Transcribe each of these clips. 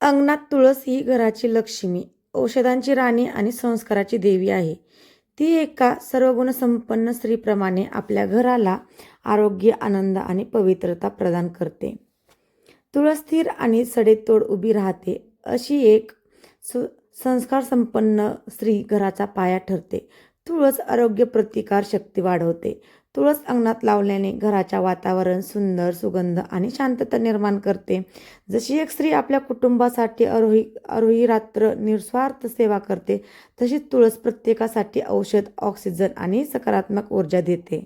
अंगणात तुळस ही घराची लक्ष्मी औषधांची राणी आणि संस्काराची देवी आहे. ती एका सर्वगुणसंपन्न स्त्रीप्रमाणे आपल्या घराला आरोग्य आनंद आणि पवित्रता प्रदान करते. तुळस स्थिर आणि सडेतोड उभी राहते अशी एक सु संस्कार संपन्न स्त्री घराचा पाया ठरते. तुळस आरोग्य प्रतिकार शक्ती वाढवते. तुळस अंगणात लावल्याने घराच्या वातावरण सुंदर सुगंध आणि शांतता निर्माण करते. जशी एक स्त्री आपल्या कुटुंबासाठी अरोही अरोही रात्र निस्वार्थ सेवा करते तशीच तुळस प्रत्येकासाठी औषध ऑक्सिजन आणि सकारात्मक ऊर्जा देते.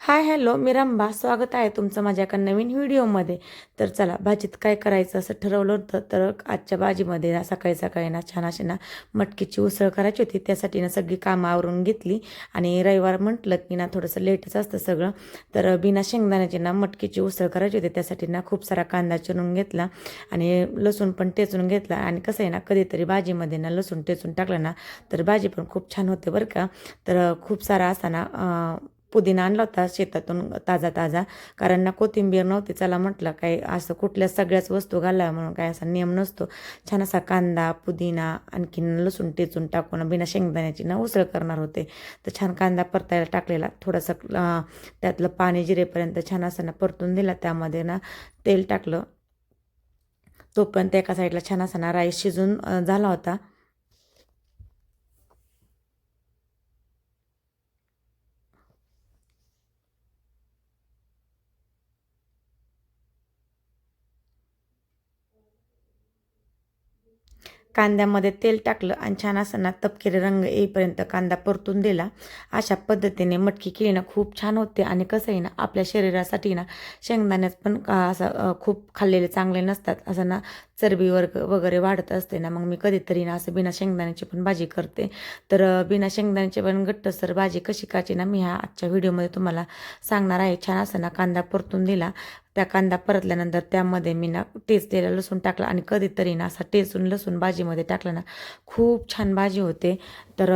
हाय हॅलो मी रंभा स्वागत आहे तुमचं माझ्या एका नवीन व्हिडिओमध्ये. तर चला भाजीत काय करायचं असं ठरवलं होतं तर आजच्या भाजीमध्ये ना सकाळी सकाळी ना छान अशी ना मटकीची उसळ करायची होती. त्यासाठी ना सगळी कामं आवरून घेतली आणि रविवार म्हटलं की ना थोडंसं लेटच असतं सगळं. तर बिना शेंगदाण्याची ना मटकीची उसळ करायची होती. त्यासाठी ना खूप सारा कांदा चिरून घेतला आणि लसूण पण टेचून घेतला. आणि कसं आहे ना कधीतरी भाजीमध्ये ना लसूण टेचून टाकलं ना तर भाजी पण खूप छान होते बरं का. तर खूप सारा असा ना पुदिना आणला होता शेतातून ताजा ताजा. कारण ना कोथिंबीर नव्हती. चला म्हटलं काय असं कुठल्या सगळ्याच वस्तू घालाव्या म्हणून काय असा नियम नसतो. छान असा कांदा पुदिना आणखीन लसूण टेचून टाकून बिना शेंगदाण्याची ना उसळ करणार होते. तर छान कांदा परतायला टाकलेला. थोडंसं त्यातलं पाणी जिरेपर्यंत छान असं ना परतून दिला. त्यामध्ये ना तेल टाकलं. तोपर्यंत एका साईडला छान असा ना राईस शिजून झाला होता. कांद्यामध्ये तेल टाकलं आणि छान असं ना तपकिरी रंग येईपर्यंत कांदा परतून दिला. अशा पद्धतीने मटकी केली ना खूप छान होते आणि कसं आहे ना आपल्या शरीरासाठी ना शेंगदाण्यात पण असं खूप खाल्लेले चांगले नसतात. असं ना चरबी वर्ग वगैरे वाढत असते ना मग मी कधीतरी ना असं बिना शेंगदाण्याची पण भाजी करते. तर बिना शेंगदाण्याची पण घट्टसर भाजी कशी काची ना मी ह्या आजच्या व्हिडिओमध्ये तुम्हाला सांगणार आहे. छान असं ना कांदा परतून दिला. त्या कांदा परतल्यानंतर त्यामध्ये मी ना टेचलेला लसूण टाकला आणि कधीतरी ना असा टेचून लसूण भाजीमध्ये टाकला ना खूप छान भाजी होते. तर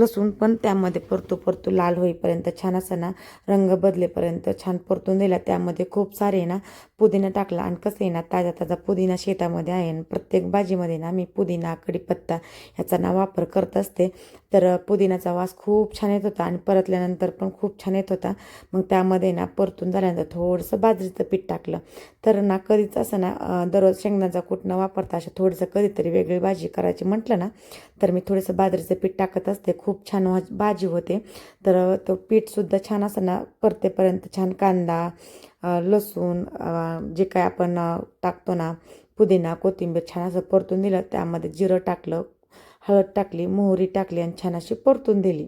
लसूण पण त्यामध्ये परतू परतू लाल होईपर्यंत छान असं ना रंग बदलेपर्यंत छान परतून दिला. त्यामध्ये खूप सारे ना पुदिना टाकला. आणि कसं आहे ना ताजा ताजा पुदिना शेतामध्ये आहे आणि प्रत्येक भाजीमध्ये ना मी पुदिना कढीपत्ता ह्याचा ना वापर करत असते. तर पुदिनाचा वास खूप छान येत होता आणि परतल्यानंतर पण खूप छान येत होता. मग त्यामध्ये ना परतून झाल्यानंतर थोडंसं बाजरीचं पीठ टाकलं. तर ना कधीच असं ना दररोज शेंगदाचा कूट न वापरता असं थोडंसं कधीतरी वेगळी भाजी करायची म्हटलं ना तर मी थोडंसं बाजरीचं पीठ टाकत असते. खूप छान भाजी होते. तर तो पीठसुद्धा छान असं ना परतेपर्यंत छान कांदा लसूण जे काय आपण टाकतो ना पुदिना कोथिंबीर छान असं परतून दिलं. त्यामध्ये जिरं टाकलं हळद टाकली मोहरी टाकली आणि छान अशी परतून दिली.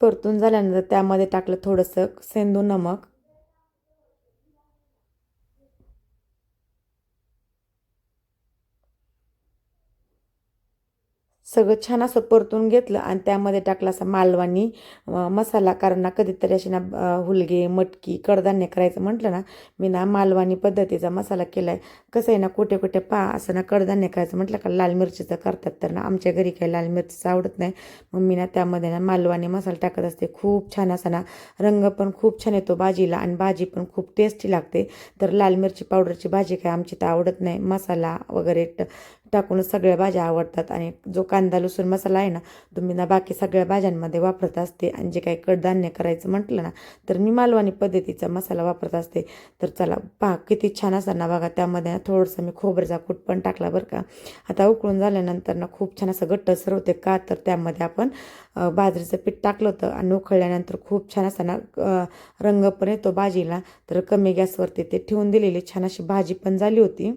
परतून झाल्यानंतर त्यामध्ये टाकलं थोडंसं सेंदू नमक. सगळं छान असं परतून घेतलं आणि त्यामध्ये टाकला असा मालवानी मसाला. कारण ना कधीतरी अशी ना हुलगे मटकी कडधान्य करायचं म्हटलं ना मी ना मालवानी पद्धतीचा मसाला केला आहे कसं आहे ना कुठे कुठे पा असं ना कडधान्य करायचं म्हटलं का लाल मिरचीचं करतात तर ना आमच्या घरी काही लाल मिरचीचं आवडत नाही. मग मी ना त्यामध्ये ना मालवानी मसाला टाकत असते. खूप छान असा ना रंग पण खूप छान येतो भाजीला आणि भाजी पण खूप टेस्टी लागते. तर लाल मिरची पावडरची भाजी काय आमची तर आवडत नाही. मसाला वगैरे टाकूनच सगळ्या भाज्या आवडतात. आणि जो कांदा लसूण मसाला आहे ना तुम्ही ना बाकी सगळ्या भाज्यांमध्ये वापरत असते. आणि जे काही कडधान्य करायचं म्हटलं ना तर मी मालवणी पद्धतीचा मसाला वापरत असते. तर चला पहा किती छान असं ना बघा त्यामध्ये ना थोडंसं मी खोबऱ्याचा कूट पण टाकला बरं का. आता उकळून झाल्यानंतर ना खूप छान असं घट्टसर होते का तर त्यामध्ये आपण बाजरीचं पीठ टाकलं होतं. आणि उकळल्यानंतर खूप छान असा ना रंग पण येतो भाजीला. तर कमी गॅसवरती ते ठेवून दिलेली छान अशी भाजी पण झाली होती.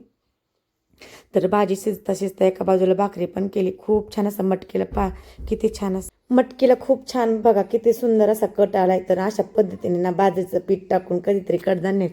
तर भाजी शिजता शिजता एका बाजूला भाकरी पण केली. खूप छान असं मटकीला पा किती छान असं. मटकीला खूप छान बघा किती सुंदर असा कट आलाय. तर अशा पद्धतीने ना बाजरीचं पीठ टाकून कधीतरी कडधान्य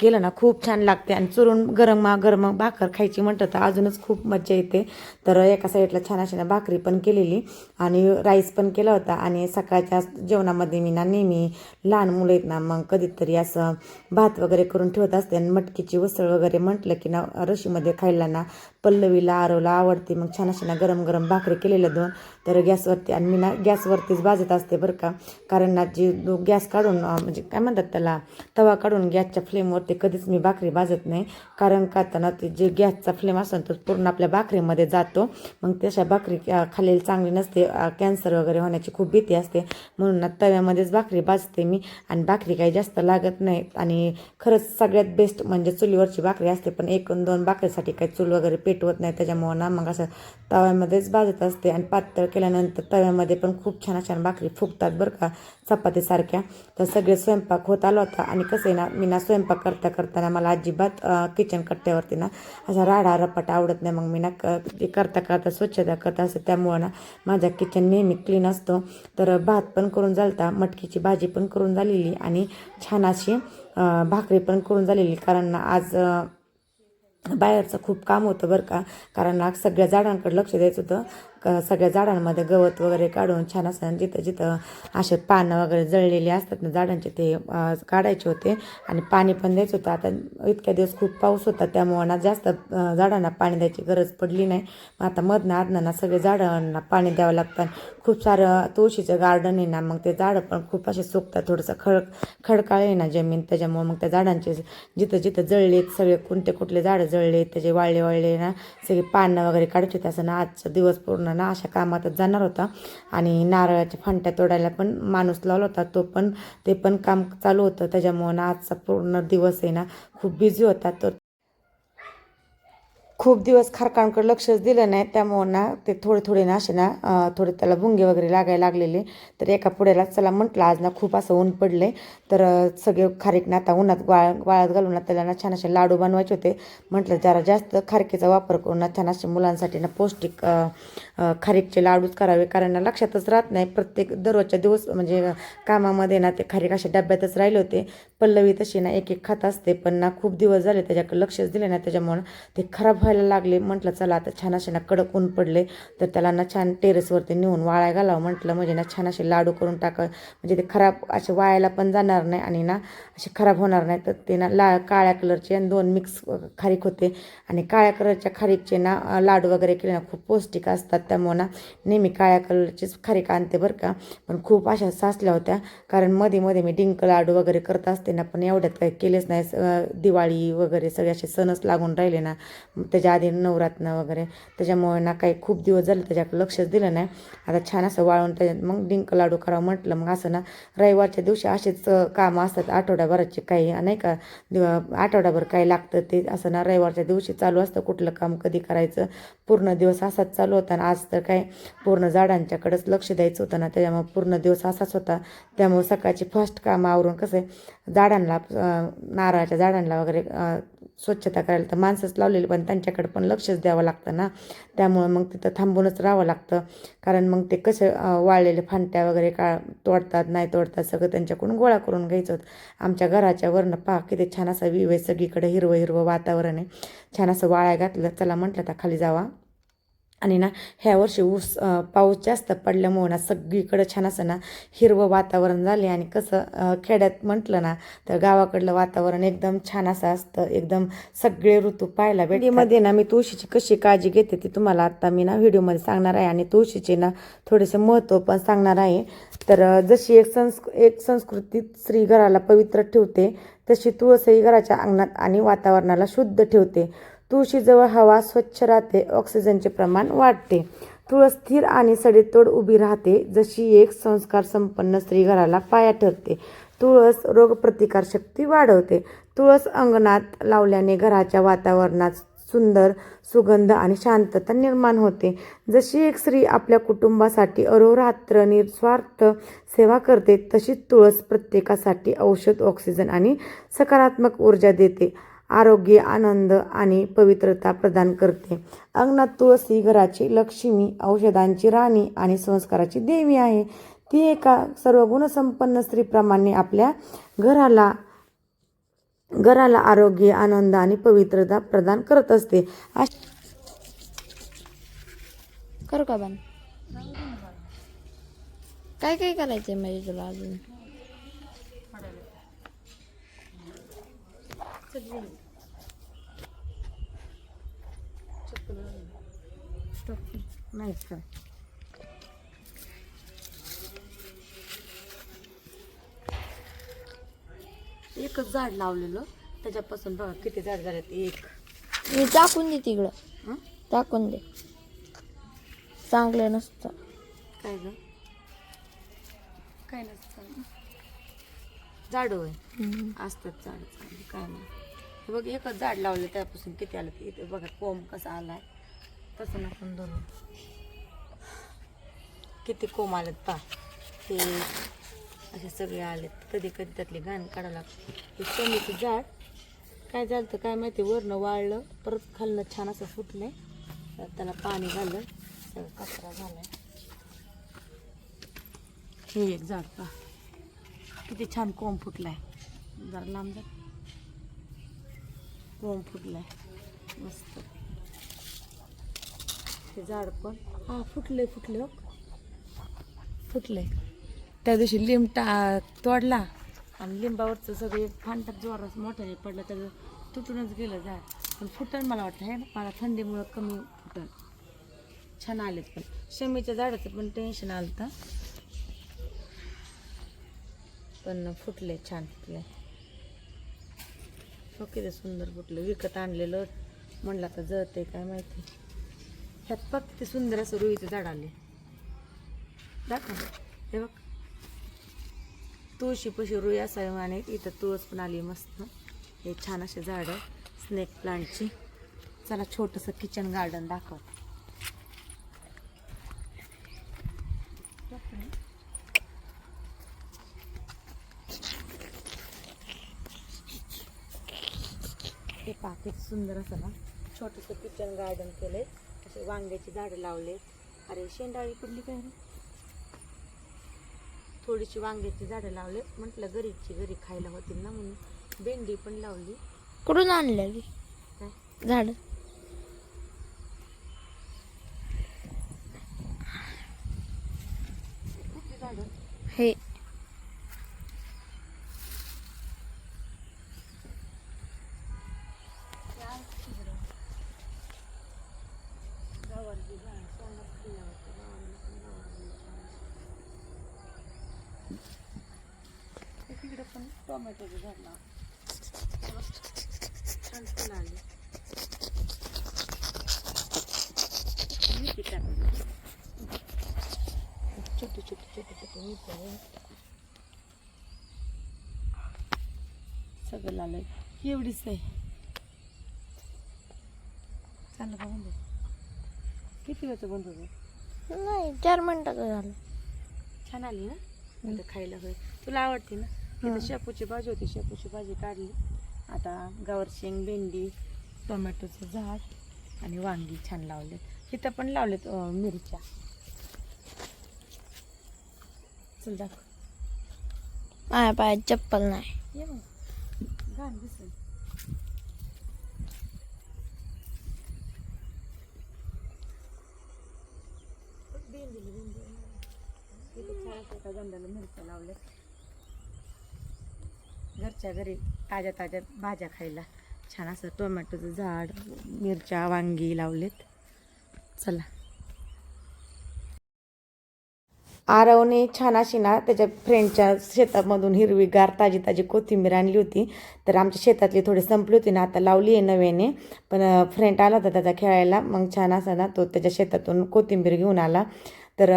केलं ना खूप छान लागते. आणि चुरून गरम गरम भाकर खायची म्हणतं तर अजूनच खूप मज्जा येते. तर एका साईडला छान अशी ना भाकरी पण केलेली आणि राईस पण केला होता. आणि सकाळच्या जेवणामध्ये मी ना नेहमी लहान मुलं आहेत ना मग कधीतरी असं भात वगैरे करून ठेवत असते. आणि मटकीची उसळ वगैरे म्हटलं की ना रशीमध्ये खायला ना पल्लवीला आरवला आवडते. मग छान अशी ना गरम गरम भाकरी केलेल्या दोन. तर गॅसवरती आणि मी ना गॅसवरतीच भाजत असते बरं का. कारण ना जी गॅस काढून म्हणजे काय म्हणतात त्याला तवा काढून गॅसच्या फ्लेमवरती कधीच मी भाकरी भाजत नाही. कारण का आता ना ते जे गॅसचा फ्लेम असेल तो पूर्ण आपल्या भाकरीमध्ये जातो. मग तशा भाकरी खालील चांगली नसते. कॅन्सर वगैरे होण्याची खूप भीती असते. म्हणून ना तव्यामध्येच भाकरी भाजते मी. आणि भाकरी काही जास्त लागत नाही. आणि खरंच सगळ्यात बेस्ट म्हणजे चुलीवरची भाकरी असते. पण एक दोन भाकरीसाठी काही चूल वगैरे पेटवत नाही. त्याच्यामुळं ना मग असं तव्यामध्येच भाजत असते. आणि पातळ केल्यानंतर तव्यामध्ये पण खूप छान छान भाकरी फुगतात बरं का चपातीसारख्या. तर सगळे स्वयंपाक होत आला होता आणि कसं आहे ना मी ना स्वयंपाक करता करताना मला अजिबात किचन कट्ट्यावरती ना असा राडा रपाटा आवडत नाही. मग मी ना क ते करता करता स्वच्छता करता असते त्यामुळं ना माझा किचन नेहमी क्लीन असतो. तर भात पण करून झालता मटकीची भाजी पण करून झालेली आणि छान अशी भाकरी पण करून झालेली. कारण ना आज बाहेरचं खूप काम होतं बरं का. कारण ना सगळ्या झाडांकडे लक्ष द्यायचं होतं. सगळ्या झाडांमध्ये गवत वगैरे काढून छान असं जिथं जिथं असे पानं वगैरे जळलेली असतात ना झाडांचे ते काढायचे होते. आणि पाणी पण द्यायचं होतं. आता इतक्या दिवस खूप पाऊस होता त्यामुळं ना जास्त झाडांना पाणी द्यायची गरज पडली नाही. मग आता मधनं आधनं सगळे झाडांना पाणी द्यावं लागतं. खूप सारं तुळशीचं गार्डन आहे ना मग ते झाडं पण खूप असे सुकतात. थोडंसं खड खडकाळ आहे ना जमीन त्याच्यामुळं मग त्या झाडांचे जिथं जिथं जळलेत सगळे कोणते कुठले झाडं जळले त्याचे वाळले वाळले ना सगळे पानं वगैरे काढायचे होते. असं ना आजचा दिवस पूर्ण ना अशा कामातच जाणार होता. आणि नारळाच्या फांट्या तोडायला पण माणूस लावला होता. तो पण ते पण काम चालू होतं. त्याच्यामुळं ना आजचा पूर्ण दिवस आहे ना खूप बिझी होता. तर खूप दिवस खारकांकडे लक्षच दिलं नाही. त्यामुळं ना ते थोडे थोडे ना असे ना थोडे त्याला भुंगे वगैरे लागायला लागलेले. तर एका पुढ्याला चला म्हटलं आज ना खूप असं ऊन पडले तर सगळे खारीक ना आता उन्हात वाळ वाळत घालून ना त्याला ना छान असे लाडू बनवायचे होते. म्हटलं जरा जास्त खारकीचा वापर करून ना छान असे मुलांसाठी ना पौष्टिक खारीकचे लाडूच करावे. कारण ना लक्षातच राहत नाही. प्रत्येक दररोजच्या दिवस म्हणजे कामामध्ये ना ते खारीक असे डब्यातच राहिले होते. पल्लवी तशी ना एक एक खात असते. पण ना खूप दिवस झाले त्याच्याकडे लक्षच दिले ना त्याच्यामुळं ते खराब व्हायला लागले. म्हटलं चला आता छान असे ना कडक ऊन पडले तर त्याला ना छान टेरेसवरती नेऊन वाळाय घालावं. म्हटलं म्हणजे ना छान असे लाडू करून टाकावं म्हणजे ते खराब असे वाळायला पण जाणार नाही आणि ना असे खराब होणार नाही. तर ते ना ला काळ्या कलरचे आणि दोन मिक्स खारीक होते. आणि काळ्या कलरच्या खारीकचे ना लाडू वगैरे केले ना खूप पौष्टिक असतात. त्यामुळं ना नेहमी काळ्या कलरचीच खारीक आणते बरं का. पण खूप अशा साचल्या होत्या. कारण मध्ये मध्ये मी डिंक लाडू वगैरे करत असते ना पण एवढ्यात काही केलेच नाही. दिवाळी वगैरे सगळे असे सणच लागून राहिले ना. त्याच्या आधी नवरात्र वगैरे. त्याच्यामुळे ना काही खूप दिवस झाले त्याच्याकडे लक्षच दिलं नाही. आता छान असं वाळून त्याच्यात मग डिंक लाडू करावं म्हटलं. मग असं ना रविवारच्या दिवशी असेच कामं असतात. आठवड्याभराचे काही नाही का? आठवडाभर आठवड्याभर काय लागतं ते. असं ना रविवारच्या दिवशी चालू असतं कुठलं काम कधी करायचं. पूर्ण दिवस असाच चालू होता आणि आज तर काय पूर्ण झाडांच्याकडंच लक्ष द्यायचं होतं ना. त्याच्यामुळे पूर्ण दिवस असाच होता. त्यामुळे सकाळची फर्स्ट कामं आवरून कसं आहे झाडांना नारळाच्या झाडांना वगैरे स्वच्छता करायला. तर माणसंच लावलेली पण त्यांच्याकडे पण लक्षच द्यावं लागतं ना. त्यामुळं मग तिथं थांबूनच राहावं लागतं. कारण मग ते कसं वाळलेले फांट्या वगैरे का तोडतात नाही तोडतात सगळं त्यांच्याकडून गोळा करून घ्यायचं. आमच्या घराच्या वरनं पहा किती छान असा व्यू आहे सगळीकडे हिरवं हिरवं वातावरण आहे. छान असं वाळ्या घातलं चला म्हटलं तर खाली जावा. आणि ना ह्या वर्षी ऊस पाऊस जास्त पडल्यामुळं ना सगळीकडं छान असं ना हिरवं वातावरण झाले आणि कसं खेड्यात म्हटलं ना तर गावाकडलं वातावरण एकदम छान असं असतं. एकदम सगळे ऋतू पाहायला भेटमध्ये ना मी तुळशीची कशी काळजी घेते ती तुम्हाला आत्ता मी ना व्हिडिओमध्ये सांगणार आहे. आणि तुळशीचे ना थोडेसे महत्त्व पण सांगणार आहे. तर जशी एक संस्क एक संस्कृती स्त्री घराला पवित्र ठेवते तशी तुळसही घराच्या अंगणात आणि वातावरणाला शुद्ध ठेवते. तुळशीजवळ हवा स्वच्छ राहते ऑक्सिजनचे प्रमाण वाढते. तुळस स्थिर आणि सडेतोड उभी राहते जशी एक संस्कार संपन्न स्त्री घराला पाया ठरते. तुळस रोगप्रतिकार शक्ती वाढवते. तुळस अंगणात लावल्याने घराच्या वातावरणात सुंदर सुगंध आणि शांतता निर्माण होते. जशी एक स्त्री आपल्या कुटुंबासाठी अरोरात्र निस्वार्थ सेवा करते तशी तुळस प्रत्येकासाठी औषध ऑक्सिजन आणि सकारात्मक ऊर्जा देते. आरोग्य आनंद आणि पवित्रता प्रदान करते. अंगणात तुळसी घराची लक्ष्मी औषधांची राणी आणि संस्काराची देवी आहे. ती एका सर्व गुणसंपन्न स्त्रीप्रमाणे आपल्या घराला घराला आरोग्य आनंद आणि पवित्रता प्रदान करत असते. अश- करू का बन काय काय करायचंय म्हणजे तुला अजून? नाहीच काय एकच झाड लावलेलं. त्याच्यापासून बघा किती झाड झालेत एक. मी टाकून दे तिकडं. टाकून दे. चांगलं नसतं. काय ग? काय नसतं. झाड होय? असतात झाड काय नाही. हे बघ एकच झाड लावलं त्यापासून किती आलं ते. इथे बघा कोंब कसा आलाय. तसं आपण दोन किती कोंब आलेत पा ते असे सगळे आलेत. कधी कधी त्यातली घाण काढावं लागतं. हे कमीचं झाड काय झालं तर काय माहिती वरनं वाळलं परत खालनं छान असं फुटलंय. त्याला पाणी घालं सगळं कचरा झालाय. हे एक झाड पा किती छान कोंब फुटलाय. जरा लांब जात कोंब फुटलाय? मस्त. ते झाड पण. हा फुटले फुटले हो. फुटले त्या दिवशी लिंब टा तोडला. आणि लिंबावरचं सगळे फांटा जोरात मोठ्याने पडलं त्याचं तुटूनच गेलं झाड. पण फुटन मला वाटतं आहे ना मला थंडीमुळं कमी फुटल छान आलेत पण. शमीच्या झाडाचं पण टेन्शन आलं तर पण फुटले छान फुटले हो किती सुंदर फुटलं विकत आणलेलं. म्हणलं तर जळते काय माहिती. ह्यात फक्त किती सुंदर असं रुईचं झाड आले दाखव हे बघ. तुळशी पशी रुई असावी आणि इथं तुळस पण आली मस्त. हे छान असे झाडं. स्नेक प्लांटची चला छोटंसं किचन गार्डन दाखव हे पाकिट सुंदर असं ना छोटंसं किचन गार्डन केलंय. असे वांग्याची झाडं लावले अरे शेंडाळी पडली काय थोडीशी वांग्याची झाडं लावले. म्हटलं घरीची घरी खायला होतील ना म्हणून. भेंडी पण लावली. कुठून आणलेली काय? झाडं? हे गवारची झाड तोंडात खाल्ल्या होत्या गवारीला पण गवारीला छान. तिकडे पण टोमॅटोचं झाड लाव छान फुलं आली मेथी टाक. छोटी छोटी छोटी छोटी मेथी आहे. सगळं ही एवढीच आहे चांगलं का बंद? किती वेळचं बंद होतं? नाही चार मिनिटाचं झालं. छान आली ना? आता खायला होय. तुला आवडते ना? तिथं शेपूची भाजी होती. शेपूची भाजी काढली. आता गावर शेंग भेंडी टोमॅटोचं झाड आणि वांगी छान लावलेत. इथं पण लावलेत मिरच्या. चल दाखव. माझ्या पायात चप्पल नाही. घाण दिसेल. गंधाला मिरच्या घरच्या घरी ताज्या ताज्या भाज्या खायला. छान असं टोमॅटोचं झाड मिरच्या वांगी लावलेत. चला. आरवने छान अशी ना त्याच्या फ्रेंडच्या शेतामधून हिरवीगार ताजी ताजी कोथिंबीर आणली होती. तर आमच्या शेतातली थोडी संपली होती ना आता लावली आहे नव्याने. पण फ्रेंड आला होता त्याचा खेळायला. मग छान असा ना तो त्याच्या शेतातून कोथिंबीर घेऊन आला. तर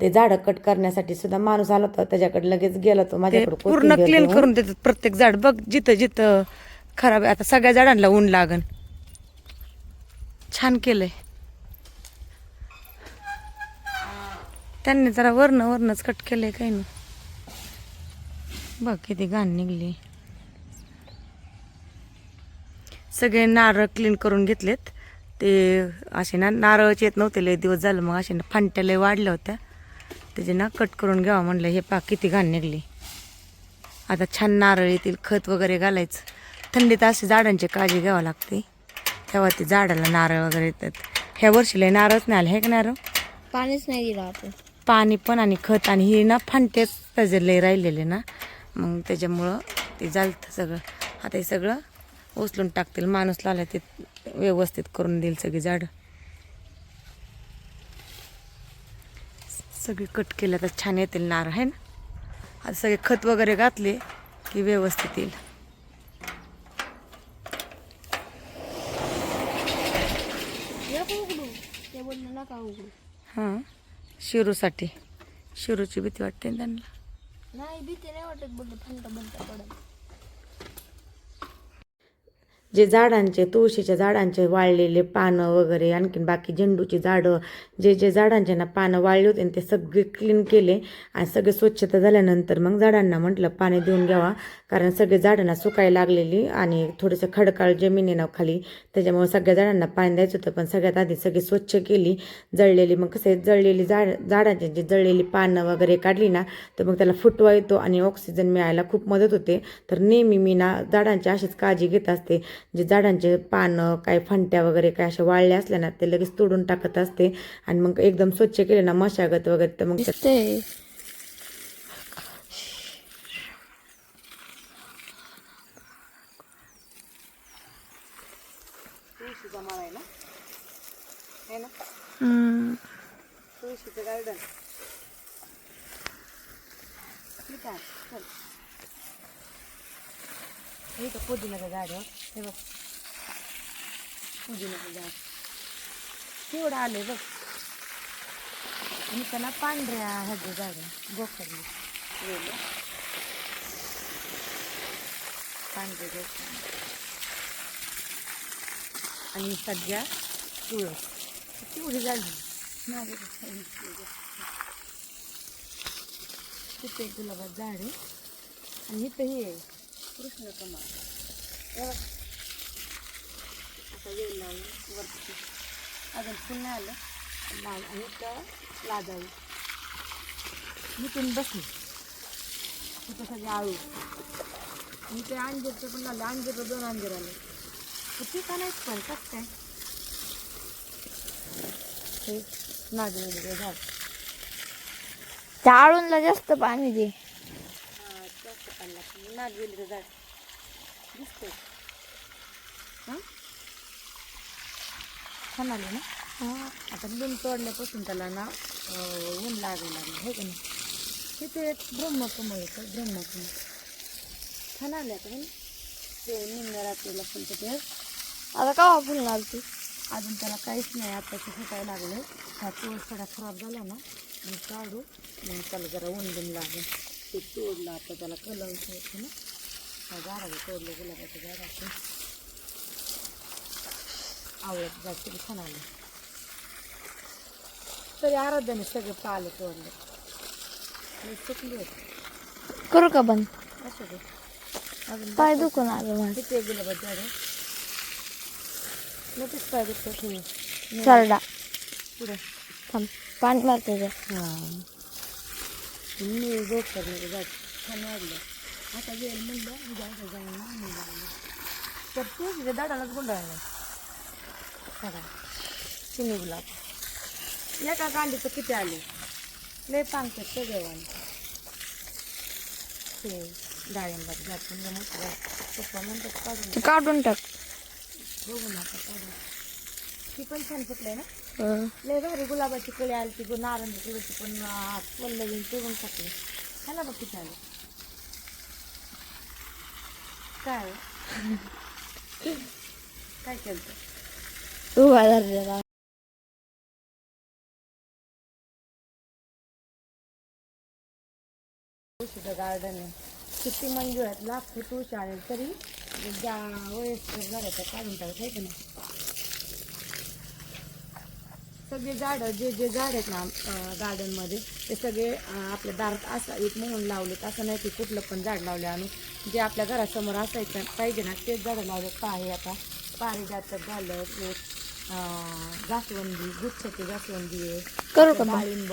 ते झाडं कट करण्यासाठी सुद्धा माणूस आला होता. त्याच्याकडे लगेच गेला तो माझ्याकडे पूर्ण क्लीन करून देतात प्रत्येक झाड. बघ जिथं जिथं खराब आहे आता सगळ्या झाडांना ऊन लागन. छान केलंय. त्यांनी जरा वर्ण वरणच कट केलंय काही नाही. बघ किती घाण निघली. सगळे नारळ क्लीन करून घेतलेत. ते असे ना नारळच येत नव्हते लय दिवस झालं. मग असे ना फांट्या लय वाढल्या होत्या. त्याचे ना कट करून घ्यावं म्हणलं. हे पा किती घाण निघली. आता छान नारळ येतील खत वगैरे घालायचं. थंडीत असे झाडांची काळजी घ्यावी लागते. तेव्हा ते झाडाला नारळ वगैरे येतात. ह्या वर्षी लय नारळच नाही आले हे का नारळ? पाणीच नाही दिलं आपण. पाणी पण आणि खत आणि हे ना फांटेच त्याचे लय राहिलेले ना. मग त्याच्यामुळं ते जालतं सगळं. आता हे सगळं उचलून टाकतील. माणूस लावला ते व्यवस्थित करून देईल सगळी झाडं. सगळे कट केलं तर छान येतील नारळ आहे ना? आता सगळे खत वगैरे घातले की व्यवस्थित येईल. हां. शिरूसाठी. शिरूची भीती वाटते ना त्यांना. नाही भीती नाही वाटत बोलले थंड बंद पडत जे झाडांचे तुळशीच्या झाडांचे वाळलेले पानं वगैरे आणखीन बाकी झेंडूची झाडं जे जे झाडांचे ना पानं वाळले होते ते सगळे क्लीन केले आणि सगळे स्वच्छता झाल्यानंतर मग झाडांना म्हटलं पाणी देऊन घ्यावा. कारण सगळे झाडांना सुकायला लागलेली आणि थोडंसं खडकाळ जमीन आहे ना खाली त्याच्यामुळे सगळ्या झाडांना पाणी द्यायचं होतं. पण सगळ्यात आधी सगळी स्वच्छ केली जळलेली मग कसं आहे जळलेली झाड झाडांची जी जळलेली पानं वगैरे काढली ना तर मग त्याला फुटवा येतो आणि ऑक्सिजन मिळायला खूप मदत होते. तर नेहमी मी ना झाडांची अशीच काळजी घेत असते. जे झाडांचे पानं काय फंट्या वगैरे काय अशा वाळल्या असल्या ना ते लगेच तोडून टाकत असते. आणि मग एकदम स्वच्छ केले ना मशागत वगैरे तर मग गार्डन हे झाड हे बघ. पुदिन्याचं झाड केवढं आले बघ. आणि त्याला पांढऱ्या ह्याचं झाड गोकर्णी वेल पांढरे गोकर्णी आणि सध्या तुळस केवढी झाली. तिथे एक गुलाबाचं झाड आहे. आणि इथं हे आहे. कृष्ण कमळ आता वेल लावून वरती. अजून फुल नाही आलं. लाल आणि इथं लाजाळी इथून बसली. इथं सगळे आळू. आणि ते अंजीरचं पण लावलं अंजीर दोन अंजीर आले. ते का नाही पण कसं काय? हे नागवेलीचं झाड. त्या आळूनला जास्त पाणी दे. जास्त पाणी लागतं. नागवेलीचं झाड. दिसतंय. हां? छान आले ना? आता लिंब तोडल्यापासून त्याला ना ऊन लागायला लागलं हो का नाही? तिथे एक ब्रह्मकमळ येतं ब्रह्मकमळ. छान आले आता ते निम्म्या रात्रीला फुलतं ते आता का फुल लागते अजून त्याला काहीच नाही आताचे फुटायला लागले. हा तुळस थोडा खराब झाला ना मग काढू मग त्याला जरा ऊन बिन लागेल. ते तोडलं आता त्याला कलर ना? झाडाला तोडलं गुलाबाच्या झाडाचं आवडत जास्त तरी छान आलं तरी आराध्याने सगळे पाले तोडले चुकली होती. करू का बंद? असं ते अजून पाय दुखून आलं किती आहे गुलाबाचं झाड? नक्कीच पाय दुखतं ठेवू सरडा पुढे. थांब पाणी मारते हां. मी रोप करण्याचं जात छान वाढलं आता वेळ म्हणलं जायचं जाऊन ना मी लागलं तर तू तुझ्या दाडालाच गुंडाळलं सगळा चिनी गुलाब. एका कांडीचं किती आले लय पांगतात सगळेवानी ते डाळिंबात मोठं झाड. पप्पा म्हणतात काढून ते काढून टाक. बघू नका काढून. ती पण छान फुटलंय ना. लय भारी गुलाबाची कळी आली ती नारंगी कळीची पण वल्ल घेऊन पिळून टाकले. ह्याला बघ किती आले काय? काय केलं उभा धरलेला तुळशीचं गार्डन आहे किती मंजूर आहेत लाखो तुळशी आले तरी ज्या वयस्कर झाल्या त्या काढून टाकत आहे की नाही सगळे झाडं जे जे झाड आहेत ना गार्डनमध्ये ते सगळे आपल्या दारात असावीत म्हणून लावलेत असं नाही की कुठलं पण झाड लावले आणि जे आपल्या घरासमोर असायचं पाहिजे ना तेच झाडं लावलेत. का आहे आता पारिजातक झालं जास्वंदी गुच्छाची जास्वंदी आहे. करू का बंद डाळिंब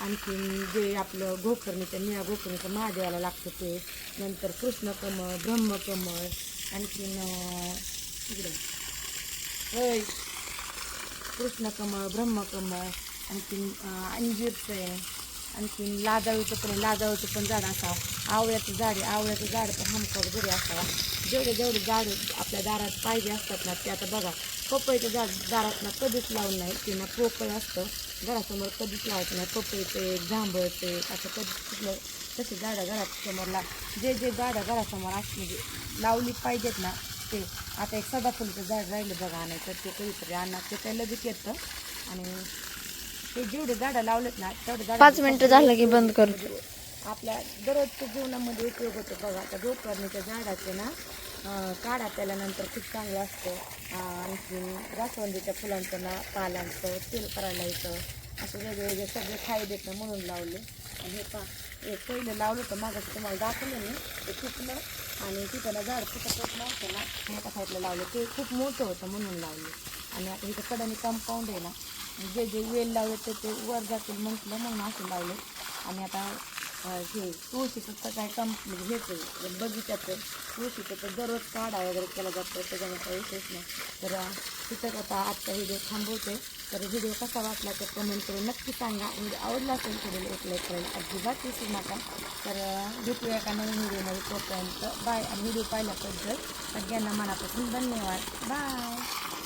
आणखीन जे आपलं गोकर्णीचं निळ्या गोकर्णीचं महादेवाला लागतं ते. नंतर कृष्णकमळ ब्रह्मकमळ आणखीन अं, इकडे. होय. कृष्णकमळ ब्रह्मकमळ आणखीन अं, अंजीरचं आहे. आणखीन लाजाळूचं पण आहे. लाजाळूचं पण झाड असावं. आवळ्याचं झाड आहे. आवळ्याचं झाड पण हमखास घरी असावा. जेवढे जेवढे झाड आपल्या दारात पाहिजे असतात ना ते आता बघा. पपईचं झाड दारात ना कधीच लावून नाही किंवा पोकळ असतं घरासमोर कधीच लावायचं नाही. पपईचं जांभळचं असं कधीच कुठलं तसे झाडं घरासमोर ला जे जे झाडं घरासमोर अस म्हणजे लावली पाहिजेत ना ते आता एक सदाफुलीचं झाड राहिलं बघा आणायचं ते कधीतरी आणणार ते काय लगेच येतं. आणि ते जेवढे झाडं लावलेत ना तेवढे झाडं पाच मिनिटं झालं की बंद कर. आपल्या दररोजच्या जीवनामध्ये उपयोग होतो बघा. आता गोकर्णीच्या झाडाचे ना काढा प्याल्यानंतर खूप चांगलं असतं. आणखीन जास्वंदीच्या फुलांचं ना पालांचं तेल करायला येतं असे वेगवेगळे सगळे फायदे आहेत ना म्हणून लावले. आणि हे पा एक पहिलं लावलं होतं मागं तुम्हाला दाखवलं मी. ते फुटलं आणि तिथं ना झाड फुटत नव्हतं ना मोठ्या साईडला लावलं. ते खूप मोठं होतं म्हणून लावले. आणि आता इथं कडाने कंपाऊंड आहे ना जे जे वेल लावले ते ते वर जातील म्हटलं म्हणून असं लावले. आणि आता हे तुळशीचं तर काय काम म्हणजे हेच बगीचाचं बगीच्याचं तुळशीचं तर दररोज काढा वगैरे केला जातो. त्याच्यामुळे काही विशेष नाही. तर तिथं आता आजचा व्हिडिओ थांबवते. तर व्हिडिओ कसा वाटला तर कमेंट करून नक्की सांगा. व्हिडिओ आवडला असेल व्हिडिओ एक लाईक करायला अजिबात विसरू नका. तर भेटूया एका नवीन व्हिडिओमध्ये. तोपर्यंत बाय आणि व्हिडिओ पाहिल्याबद्दल सगळ्यांना मनापासून धन्यवाद. बाय